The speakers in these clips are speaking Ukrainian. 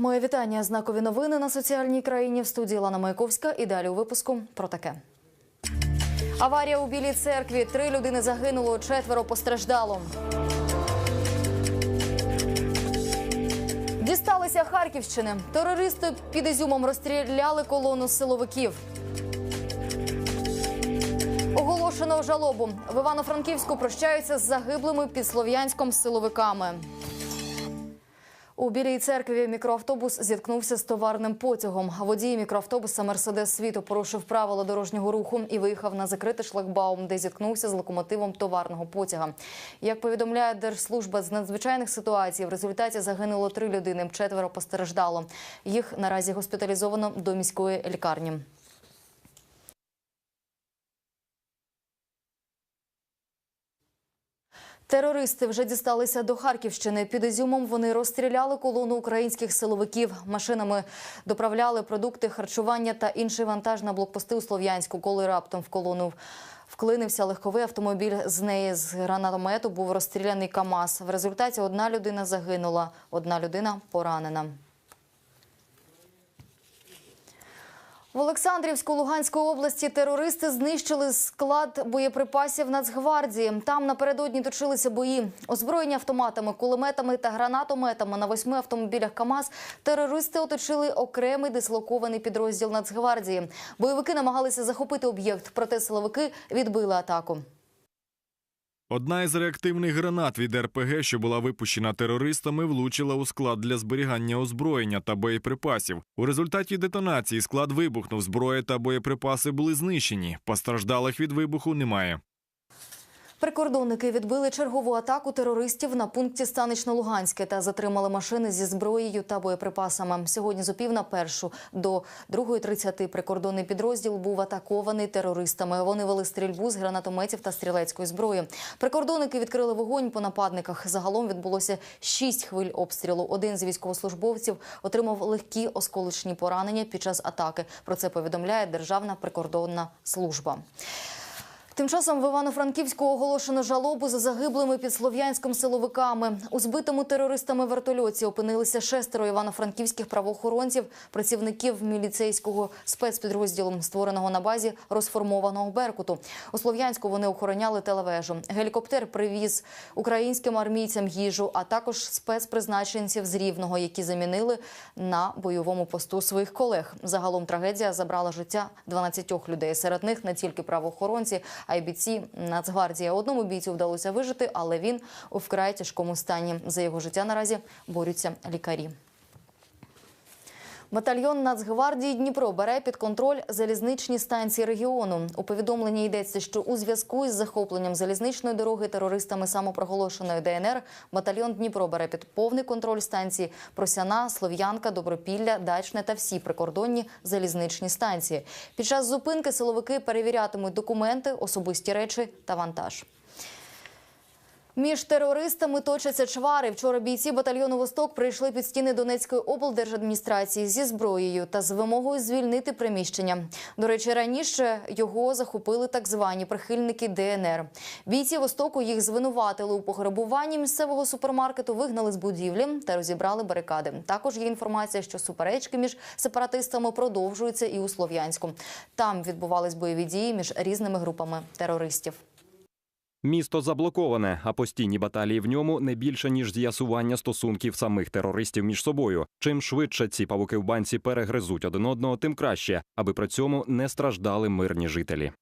Моє вітання. Знакові новини на соціальній країні в студії Лана Маяковська. І далі у випуску про таке. Аварія у Білій церкві. Три людини загинуло, четверо постраждало. Дісталися Харківщини. Терористи під Ізюмом розстріляли колону силовиків. Оголошено жалобу. В Івано-Франківську прощаються з загиблими під Слов'янськом силовиками. У Білій церкві мікроавтобус зіткнувся з товарним потягом. Водій мікроавтобуса Мерседес світу порушив правила дорожнього руху і виїхав на закритий шлагбаум, де зіткнувся з локомотивом товарного потяга. Як повідомляє Держслужба з надзвичайних ситуацій, в результаті загинуло три людини, четверо постраждало. Їх наразі госпіталізовано до міської лікарні. Терористи вже дісталися до Харківщини. Під Ізюмом вони розстріляли колону українських силовиків. Машинами доправляли продукти, харчування та інший вантаж на блокпости у Слов'янську, коли раптом в колону вклинився легковий автомобіль. З неї з гранатомету був розстріляний КАМАЗ. В результаті одна людина загинула, одна людина поранена. В Олександрівську Луганської області терористи знищили склад боєприпасів Нацгвардії. Там напередодні точилися бої. Озброєні автоматами, кулеметами та гранатометами на восьми автомобілях КАМАЗ терористи оточили окремий дислокований підрозділ Нацгвардії. Бойовики намагалися захопити об'єкт, проте силовики відбили атаку. Одна із реактивних гранат від РПГ, що була випущена терористами, влучила у склад для зберігання озброєння та боєприпасів. У результаті детонації склад вибухнув, зброя та боєприпаси були знищені. Постраждалих від вибуху немає. Прикордонники відбили чергову атаку терористів на пункті Станично-Луганське та затримали машини зі зброєю та боєприпасами. Сьогодні з опів на першу до 2.30 прикордонний підрозділ був атакований терористами. Вони вели стрільбу з гранатометів та стрілецької зброї. Прикордонники відкрили вогонь по нападниках. Загалом відбулося шість хвиль обстрілу. Один з військовослужбовців отримав легкі осколочні поранення під час атаки. Про це повідомляє Державна прикордонна служба. Тим часом в Івано-Франківську оголошено жалобу за загиблими під слов'янськом силовиками. У збитому терористами вертольоті опинилися шестеро івано-франківських правоохоронців, працівників міліцейського спецпідрозділу, створеного на базі розформованого Беркуту. У Слов'янську вони охороняли телевежу. Гелікоптер привіз українським армійцям їжу, а також спецпризначенців з Рівного, які замінили на бойовому посту своїх колег. Загалом трагедія забрала життя 12 людей. Серед них не тільки правоохоронці, а й бійці Нацгвардії. Одному бійцю вдалося вижити, але він у вкрай тяжкому стані. За його життя наразі борються лікарі. Батальйон Нацгвардії Дніпро бере під контроль залізничні станції регіону. У повідомленні йдеться, що у зв'язку із захопленням залізничної дороги терористами самопроголошеної ДНР батальйон Дніпро бере під повний контроль станції Просяна, Слов'янка, Добропілля, Дачне та всі прикордонні залізничні станції. Під час зупинки силовики перевірятимуть документи, особисті речі та вантаж. Між терористами точаться чвари. Вчора бійці батальйону Восток прийшли під стіни Донецької облдержадміністрації зі зброєю та з вимогою звільнити приміщення. До речі, раніше його захопили так звані прихильники ДНР. Бійці Востоку їх звинуватили у пограбуванні місцевого супермаркету, вигнали з будівлі та розібрали барикади. Також є інформація, що суперечки між сепаратистами продовжуються і у Слов'янську. Там відбувались бойові дії між різними групами терористів. Місто заблоковане, а постійні баталії в ньому не більше ніж з'ясування стосунків самих терористів між собою. Чим швидше ці павуки в банці перегризуть один одного, тим краще, аби при цьому не страждали мирні жителі.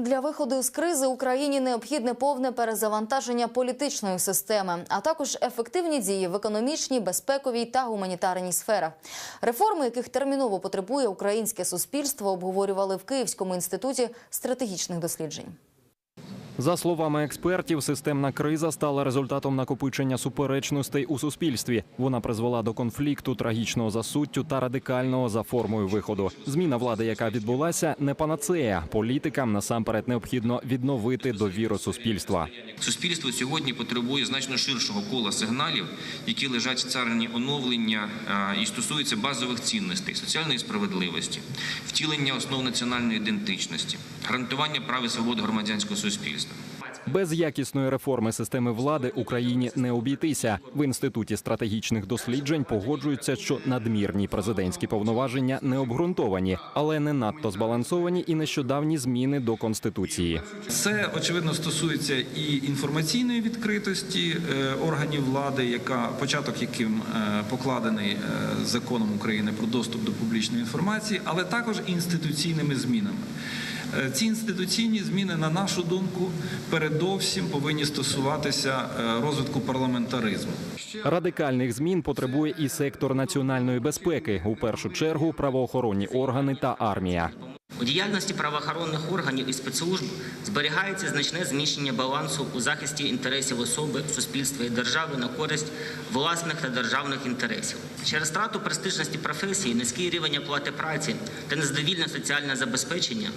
Для виходу з кризи Україні необхідне повне перезавантаження політичної системи, а також ефективні дії в економічній, безпековій та гуманітарній сферах. Реформи, яких терміново потребує українське суспільство, обговорювали в Київському інституті стратегічних досліджень. За словами експертів, системна криза стала результатом накопичення суперечностей у суспільстві. Вона призвела до конфлікту, трагічного за суттю та радикального за формою виходу. Зміна влади, яка відбулася, не панацея. Політикам насамперед необхідно відновити довіру суспільства. Суспільство сьогодні потребує значно ширшого кола сигналів, які лежать в царині оновлення і стосуються базових цінностей, соціальної справедливості, втілення основ національної ідентичності, гарантування прав і свобод громадянського суспільства. Без якісної реформи системи влади Україні не обійтися. В інституті стратегічних досліджень погоджуються, що надмірні президентські повноваження не обґрунтовані, але не надто збалансовані і нещодавні зміни до конституції. Це очевидно стосується і інформаційної відкритості е, органів влади, яка початок яким е, покладений е, законом України про доступ до публічної інформації, але також інституційними змінами. Е, Ці інституційні зміни, на нашу думку, передовсім повинні стосуватися е, розвитку парламентаризму. Радикальних змін потребує і сектор національної безпеки, у першу чергу правоохоронні органи та армія. У діяльності правоохоронних органів і спецслужб зберігається значне зміщення балансу у захисті інтересів особи, суспільства і держави на користь власних та державних інтересів. Через втрату престижності професії, низький рівень оплати праці та незадовільне соціальне забезпечення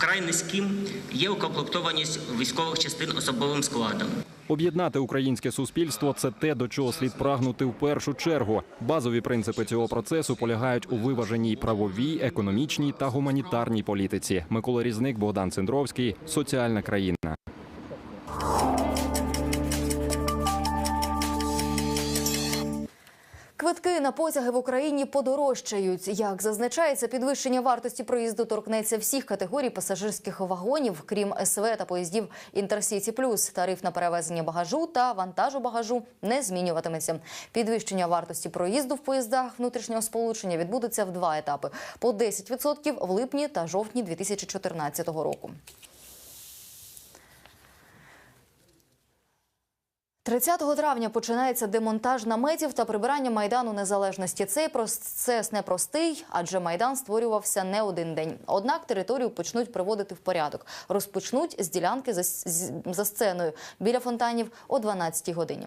вкрай низьким є укомплектованість військових частин особовим складом. Об'єднати українське суспільство це те, до чого слід прагнути в першу чергу. Базові принципи цього процесу полягають у виваженій правовій, економічній та гуманітарній політиці. Микола Різник, Богдан Цендровський, соціальна країна. Квитки на потяги в Україні подорожчають. Як зазначається, підвищення вартості проїзду торкнеться всіх категорій пасажирських вагонів, крім СВ та поїздів Інтерсіті Плюс. Тариф на перевезення багажу та вантажу багажу не змінюватиметься. Підвищення вартості проїзду в поїздах внутрішнього сполучення відбудеться в два етапи по 10% в липні та жовтні 2014 року. 30 травня починається демонтаж наметів та прибирання майдану незалежності. Цей процес непростий, адже майдан створювався не один день. Однак територію почнуть приводити в порядок. Розпочнуть з ділянки за, за сценою біля фонтанів о 12 годині.